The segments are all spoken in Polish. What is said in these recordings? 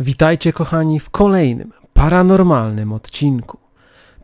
Witajcie kochani w kolejnym paranormalnym odcinku.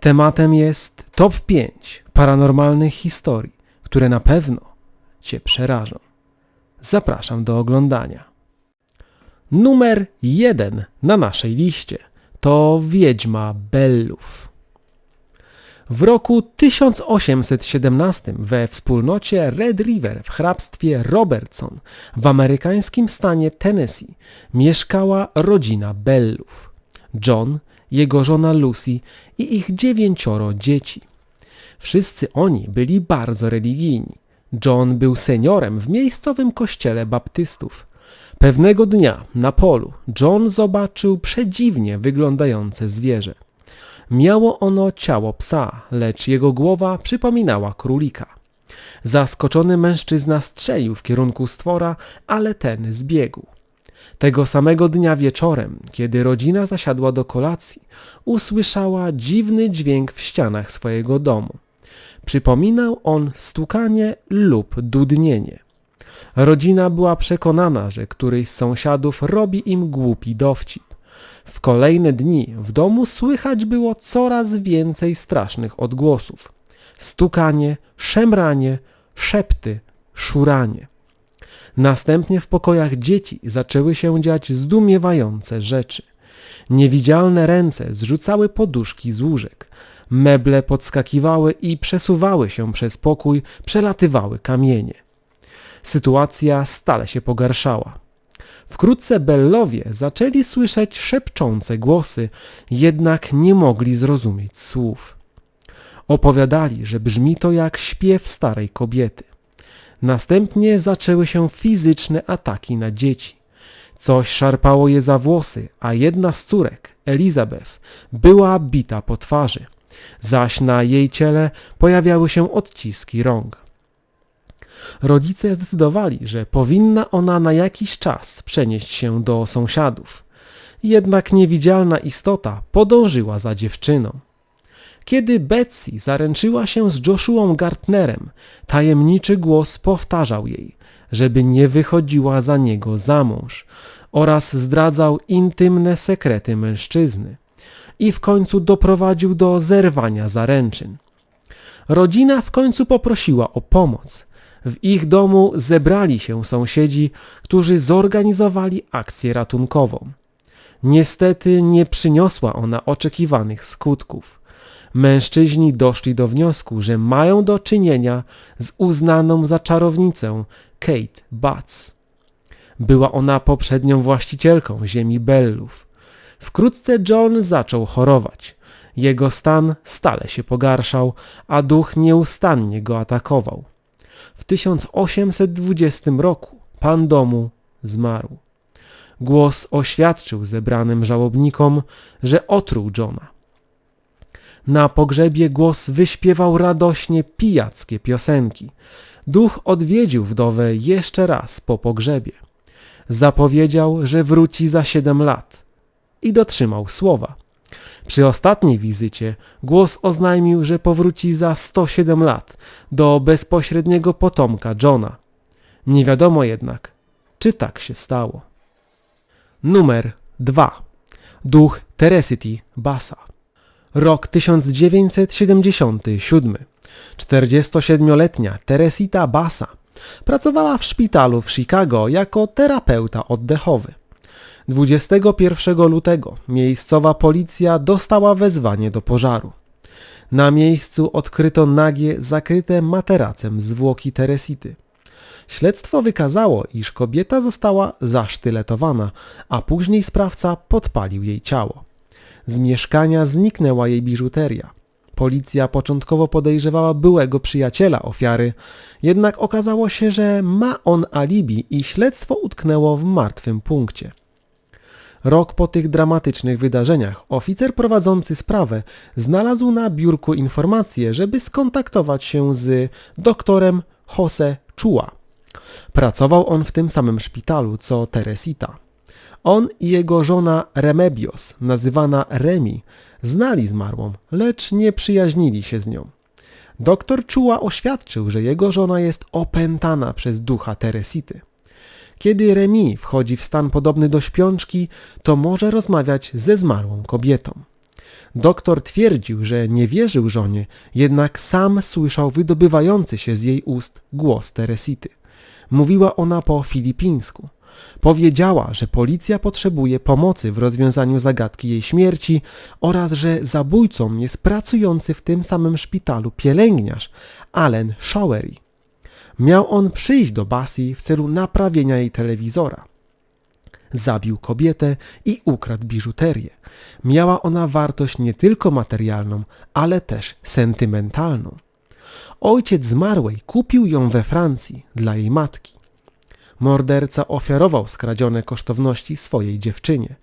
Tematem jest top 5 paranormalnych historii, które na pewno Cię przerażą. Zapraszam do oglądania. Numer 1 na naszej liście to Wiedźma Bellów. W roku 1817 we wspólnocie Red River w hrabstwie Robertson w amerykańskim stanie Tennessee mieszkała rodzina Bellów. John, jego żona Lucy i ich dziewięcioro dzieci. Wszyscy oni byli bardzo religijni. John był seniorem w miejscowym kościele baptystów. Pewnego dnia na polu John zobaczył przedziwnie wyglądające zwierzę. Miało ono ciało psa, lecz jego głowa przypominała królika. Zaskoczony mężczyzna strzelił w kierunku stwora, ale ten zbiegł. Tego samego dnia wieczorem, kiedy rodzina zasiadła do kolacji, usłyszała dziwny dźwięk w ścianach swojego domu. Przypominał on stukanie lub dudnienie. Rodzina była przekonana, że któryś z sąsiadów robi im głupi dowcip. W kolejne dni w domu słychać było coraz więcej strasznych odgłosów. Stukanie, szemranie, szepty, szuranie. Następnie w pokojach dzieci zaczęły się dziać zdumiewające rzeczy. Niewidzialne ręce zrzucały poduszki z łóżek. Meble podskakiwały i przesuwały się przez pokój, przelatywały kamienie. Sytuacja stale się pogarszała. Wkrótce Bellowie zaczęli słyszeć szepczące głosy, jednak nie mogli zrozumieć słów. Opowiadali, że brzmi to jak śpiew starej kobiety. Następnie zaczęły się fizyczne ataki na dzieci. Coś szarpało je za włosy, a jedna z córek, Elizabeth, była bita po twarzy, zaś na jej ciele pojawiały się odciski rąk. Rodzice zdecydowali, że powinna ona na jakiś czas przenieść się do sąsiadów. Jednak niewidzialna istota podążyła za dziewczyną. Kiedy Betsy zaręczyła się z Joshuą Gartnerem, tajemniczy głos powtarzał jej, żeby nie wychodziła za niego za mąż oraz zdradzał intymne sekrety mężczyzny i w końcu doprowadził do zerwania zaręczyn. Rodzina w końcu poprosiła o pomoc – w ich domu zebrali się sąsiedzi, którzy zorganizowali akcję ratunkową. Niestety nie przyniosła ona oczekiwanych skutków. Mężczyźni doszli do wniosku, że mają do czynienia z uznaną za czarownicę Kate Butts. Była ona poprzednią właścicielką ziemi Bellów. Wkrótce John zaczął chorować. Jego stan stale się pogarszał, a duch nieustannie go atakował. W 1820 roku pan domu zmarł. Głos oświadczył zebranym żałobnikom, że otruł Johna. Na pogrzebie głos wyśpiewał radośnie pijackie piosenki. Duch odwiedził wdowę jeszcze raz po pogrzebie. Zapowiedział, że wróci za siedem lat i dotrzymał słowa. Przy ostatniej wizycie głos oznajmił, że powróci za 107 lat do bezpośredniego potomka Johna. Nie wiadomo jednak, czy tak się stało. Numer 2. Duch Teresity Bassa. Rok 1977. 47-letnia Teresita Bassa pracowała w szpitalu w Chicago jako terapeuta oddechowy. 21 lutego miejscowa policja dostała wezwanie do pożaru. Na miejscu odkryto nagie, zakryte materacem zwłoki Teresity. Śledztwo wykazało, iż kobieta została zasztyletowana, a później sprawca podpalił jej ciało. Z mieszkania zniknęła jej biżuteria. Policja początkowo podejrzewała byłego przyjaciela ofiary, jednak okazało się, że ma on alibi i śledztwo utknęło w martwym punkcie. Rok po tych dramatycznych wydarzeniach oficer prowadzący sprawę znalazł na biurku informację, żeby skontaktować się z doktorem Jose Chua. Pracował on w tym samym szpitalu co Teresita. On i jego żona Remebios, nazywana Remi, znali zmarłą, lecz nie przyjaźnili się z nią. Doktor Chua oświadczył, że jego żona jest opętana przez ducha Teresity. Kiedy Remi wchodzi w stan podobny do śpiączki, to może rozmawiać ze zmarłą kobietą. Doktor twierdził, że nie wierzył żonie, jednak sam słyszał wydobywający się z jej ust głos Teresity. Mówiła ona po filipińsku. Powiedziała, że policja potrzebuje pomocy w rozwiązaniu zagadki jej śmierci oraz że zabójcą jest pracujący w tym samym szpitalu pielęgniarz Allen Showery. Miał on przyjść do Basji w celu naprawienia jej telewizora. Zabił kobietę i ukradł biżuterię. Miała ona wartość nie tylko materialną, ale też sentymentalną. Ojciec zmarłej kupił ją we Francji dla jej matki. Morderca ofiarował skradzione kosztowności swojej dziewczynie.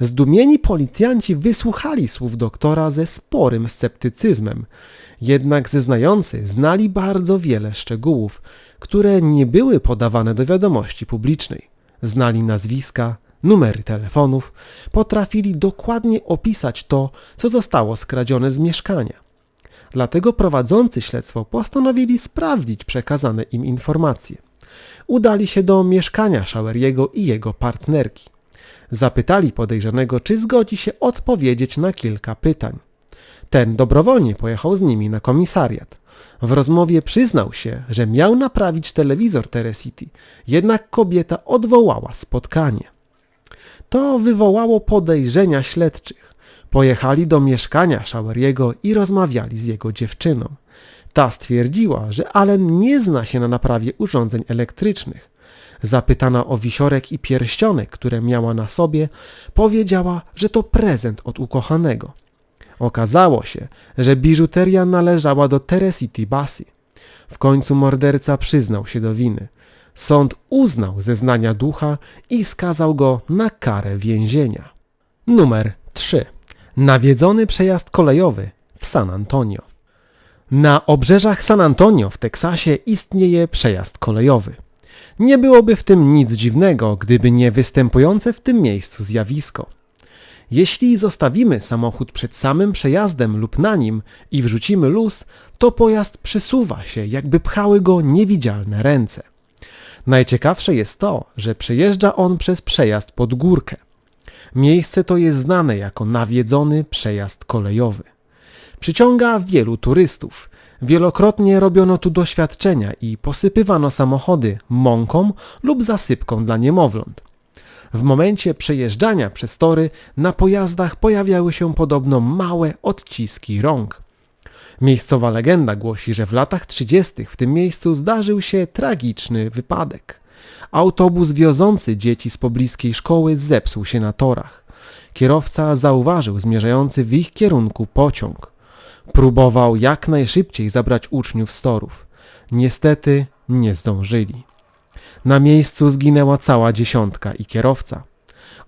Zdumieni policjanci wysłuchali słów doktora ze sporym sceptycyzmem, jednak zeznający znali bardzo wiele szczegółów, które nie były podawane do wiadomości publicznej. Znali nazwiska, numery telefonów, potrafili dokładnie opisać to, co zostało skradzione z mieszkania. Dlatego prowadzący śledztwo postanowili sprawdzić przekazane im informacje. Udali się do mieszkania Szałeriego i jego partnerki. Zapytali podejrzanego, czy zgodzi się odpowiedzieć na kilka pytań. Ten dobrowolnie pojechał z nimi na komisariat. W rozmowie przyznał się, że miał naprawić telewizor Teresity, jednak kobieta odwołała spotkanie. To wywołało podejrzenia śledczych. Pojechali do mieszkania Szałeriego i rozmawiali z jego dziewczyną. Ta stwierdziła, że Allen nie zna się na naprawie urządzeń elektrycznych. Zapytana o wisiorek i pierścionek, które miała na sobie, powiedziała, że to prezent od ukochanego. Okazało się, że biżuteria należała do Teresity Bassi. W końcu morderca przyznał się do winy. Sąd uznał zeznania ducha i skazał go na karę więzienia. Numer 3. Nawiedzony przejazd kolejowy w San Antonio. Na obrzeżach San Antonio w Teksasie istnieje przejazd kolejowy. Nie byłoby w tym nic dziwnego, gdyby nie występujące w tym miejscu zjawisko. Jeśli zostawimy samochód przed samym przejazdem lub na nim i wrzucimy luz, to pojazd przesuwa się, jakby pchały go niewidzialne ręce. Najciekawsze jest to, że przejeżdża on przez przejazd pod górkę. Miejsce to jest znane jako nawiedzony przejazd kolejowy. Przyciąga wielu turystów. Wielokrotnie robiono tu doświadczenia i posypywano samochody mąką lub zasypką dla niemowląt. W momencie przejeżdżania przez tory na pojazdach pojawiały się podobno małe odciski rąk. Miejscowa legenda głosi, że w latach 30. w tym miejscu zdarzył się tragiczny wypadek. Autobus wiozący dzieci z pobliskiej szkoły zepsuł się na torach. Kierowca zauważył zmierzający w ich kierunku pociąg. Próbował jak najszybciej zabrać uczniów z torów. Niestety nie zdążyli. Na miejscu zginęła cała dziesiątka i kierowca.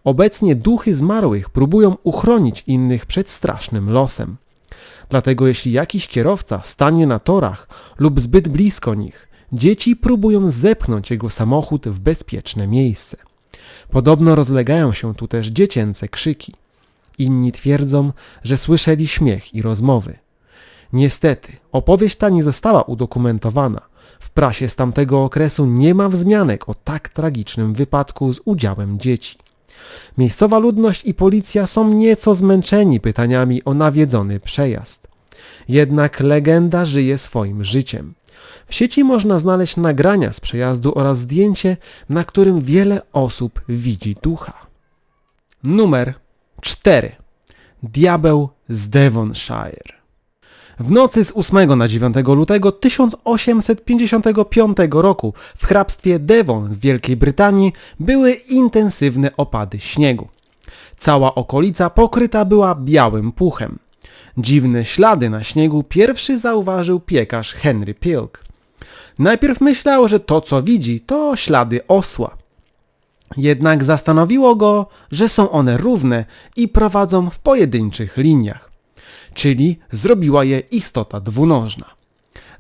Obecnie duchy zmarłych próbują uchronić innych przed strasznym losem. Dlatego jeśli jakiś kierowca stanie na torach lub zbyt blisko nich, dzieci próbują zepchnąć jego samochód w bezpieczne miejsce. Podobno rozlegają się tu też dziecięce krzyki. Inni twierdzą, że słyszeli śmiech i rozmowy. Niestety, opowieść ta nie została udokumentowana. W prasie z tamtego okresu nie ma wzmianek o tak tragicznym wypadku z udziałem dzieci. Miejscowa ludność i policja są nieco zmęczeni pytaniami o nawiedzony przejazd. Jednak legenda żyje swoim życiem. W sieci można znaleźć nagrania z przejazdu oraz zdjęcie, na którym wiele osób widzi ducha. Numer 4. Diabeł z Devonshire. W nocy z 8 na 9 lutego 1855 roku w hrabstwie Devon w Wielkiej Brytanii były intensywne opady śniegu. Cała okolica pokryta była białym puchem. Dziwne ślady na śniegu pierwszy zauważył piekarz Henry Pilk. Najpierw myślał, że to co widzi to ślady osła. Jednak zastanowiło go, że są one równe i prowadzą w pojedynczych liniach czyli zrobiła je istota dwunożna.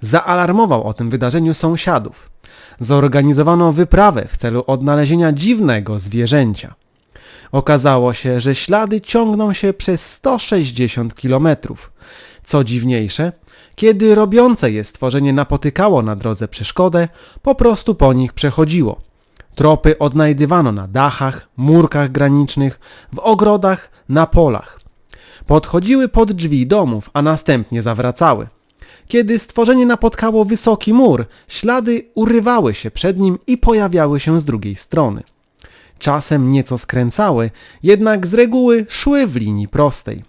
Zaalarmował o tym wydarzeniu sąsiadów. Zorganizowano wyprawę w celu odnalezienia dziwnego zwierzęcia. Okazało się, że ślady ciągną się przez 160 kilometrów. Co dziwniejsze, kiedy robiące je stworzenie napotykało na drodze przeszkodę, po prostu po nich przechodziło. Tropy odnajdywano na dachach, murkach granicznych, w ogrodach, na polach. Podchodziły pod drzwi domów, a następnie zawracały. Kiedy stworzenie napotkało wysoki mur, ślady urywały się przed nim i pojawiały się z drugiej strony. Czasem nieco skręcały, jednak z reguły szły w linii prostej.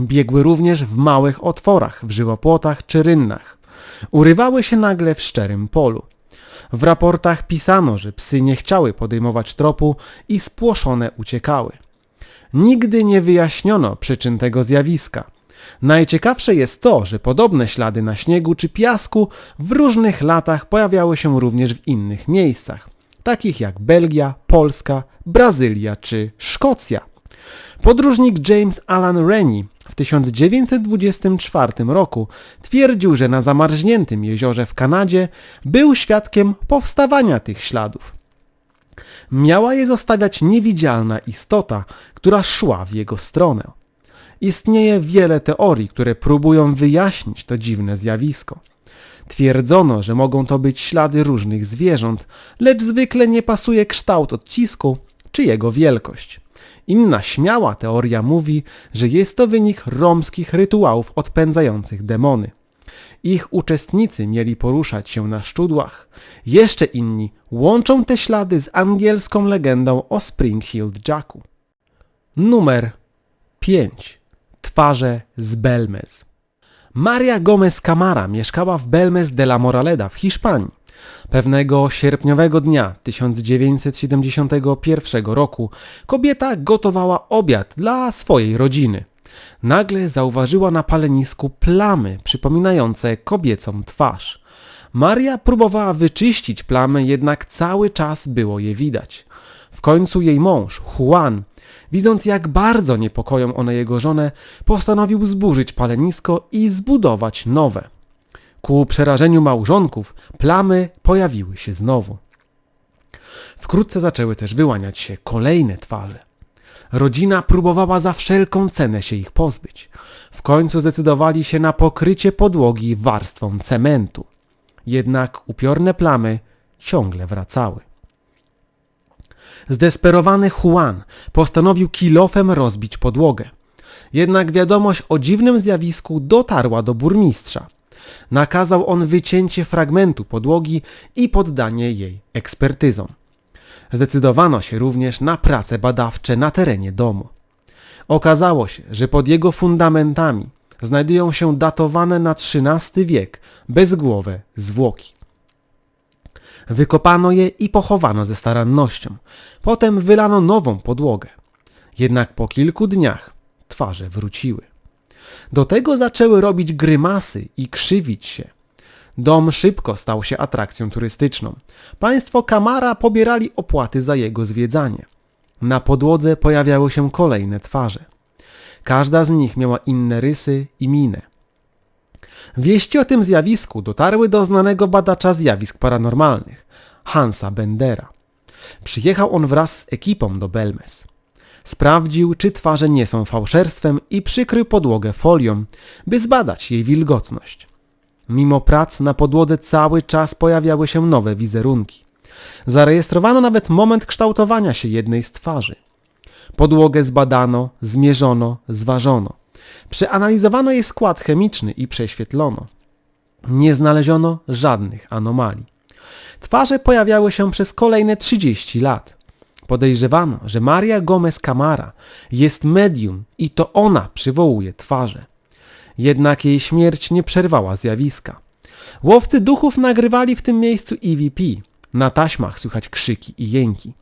Biegły również w małych otworach, w żywopłotach czy rynnach. Urywały się nagle w szczerym polu. W raportach pisano, że psy nie chciały podejmować tropu i spłoszone uciekały. Nigdy nie wyjaśniono przyczyn tego zjawiska. Najciekawsze jest to, że podobne ślady na śniegu czy piasku w różnych latach pojawiały się również w innych miejscach, takich jak Belgia, Polska, Brazylia czy Szkocja. Podróżnik James Alan Rennie w 1924 roku twierdził, że na zamarzniętym jeziorze w Kanadzie był świadkiem powstawania tych śladów. Miała je zostawiać niewidzialna istota, która szła w jego stronę. Istnieje wiele teorii, które próbują wyjaśnić to dziwne zjawisko. Twierdzono, że mogą to być ślady różnych zwierząt, lecz zwykle nie pasuje kształt odcisku czy jego wielkość. Inna śmiała teoria mówi, że jest to wynik romskich rytuałów odpędzających demony. Ich uczestnicy mieli poruszać się na szczudłach. Jeszcze inni łączą te ślady z angielską legendą o Springfield Jacku. Numer 5. Twarze z Belmez. Maria Gomez Camara mieszkała w Belmez de la Moraleda w Hiszpanii. Pewnego sierpniowego dnia 1971 roku kobieta gotowała obiad dla swojej rodziny. Nagle zauważyła na palenisku plamy przypominające kobiecą twarz. Maria próbowała wyczyścić plamy, jednak cały czas było je widać. W końcu jej mąż, Juan, widząc jak bardzo niepokoją one jego żonę, postanowił zburzyć palenisko i zbudować nowe. Ku przerażeniu małżonków plamy pojawiły się znowu. Wkrótce zaczęły też wyłaniać się kolejne twarze. Rodzina próbowała za wszelką cenę się ich pozbyć. W końcu zdecydowali się na pokrycie podłogi warstwą cementu. Jednak upiorne plamy ciągle wracały. Zdesperowany Juan postanowił kilofem rozbić podłogę. Jednak wiadomość o dziwnym zjawisku dotarła do burmistrza. Nakazał on wycięcie fragmentu podłogi i poddanie jej ekspertyzom. Zdecydowano się również na prace badawcze na terenie domu. Okazało się, że pod jego fundamentami znajdują się datowane na XIII wiek bezgłowe zwłoki. Wykopano je i pochowano ze starannością. Potem wylano nową podłogę. Jednak po kilku dniach twarze wróciły. Do tego zaczęły robić grymasy i krzywić się. Dom szybko stał się atrakcją turystyczną. Państwo Kamara pobierali opłaty za jego zwiedzanie. Na podłodze pojawiały się kolejne twarze. Każda z nich miała inne rysy i minę. Wieści o tym zjawisku dotarły do znanego badacza zjawisk paranormalnych, Hansa Bendera. Przyjechał on wraz z ekipą do Belmes. Sprawdził, czy twarze nie są fałszerstwem i przykrył podłogę folią, by zbadać jej wilgotność. Mimo prac na podłodze cały czas pojawiały się nowe wizerunki. Zarejestrowano nawet moment kształtowania się jednej z twarzy. Podłogę zbadano, zmierzono, zważono. Przeanalizowano jej skład chemiczny i prześwietlono. Nie znaleziono żadnych anomalii. Twarze pojawiały się przez kolejne 30 lat. Podejrzewano, że Maria Gomez Camara jest medium i to ona przywołuje twarze. Jednak jej śmierć nie przerwała zjawiska. Łowcy duchów nagrywali w tym miejscu EVP. Na taśmach słychać krzyki i jęki.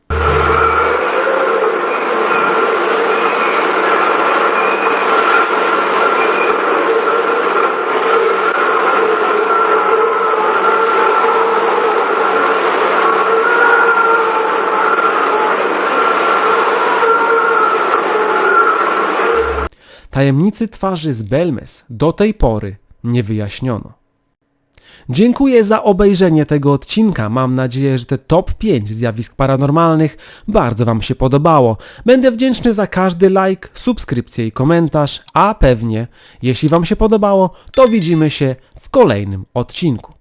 Tajemnicy twarzy z Belmes do tej pory nie wyjaśniono. Dziękuję za obejrzenie tego odcinka. Mam nadzieję, że te top 5 zjawisk paranormalnych bardzo Wam się podobało. Będę wdzięczny za każdy like, subskrypcję i komentarz, a pewnie, jeśli Wam się podobało, to widzimy się w kolejnym odcinku.